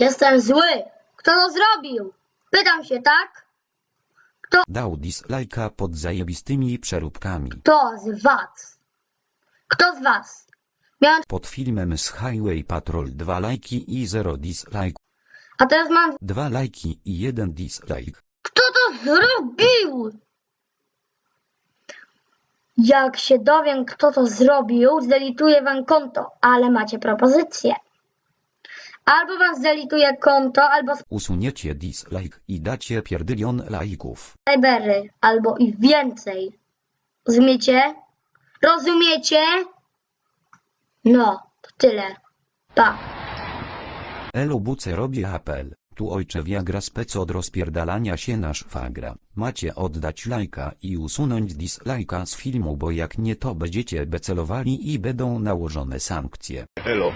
Jestem zły. Kto to zrobił? Pytam się, tak? Dał dislajka pod zajebistymi przeróbkami. Kto z was? Kto z was? Miałem... Pod filmem z Highway Patrol 2 lajki i 0 dislike. A teraz mam... 2 lajki i 1 dislike. Kto to zrobił? Jak się dowiem, kto to zrobił, zdelituję wam konto, ale macie propozycję. Albo wam zdelituję konto, albo Usuniecie dislike i dacie pierdylion lajków. cybery, albo i więcej. Rozumiecie? Rozumiecie? No, to tyle. Pa. Elo buce robię apel. Tu ojcze Viagra spec od rozpierdalania się na szwagra. Macie oddać lajka i usunąć dislajka z filmu, bo jak nie to będziecie becelowali i będą nałożone sankcje. Elo.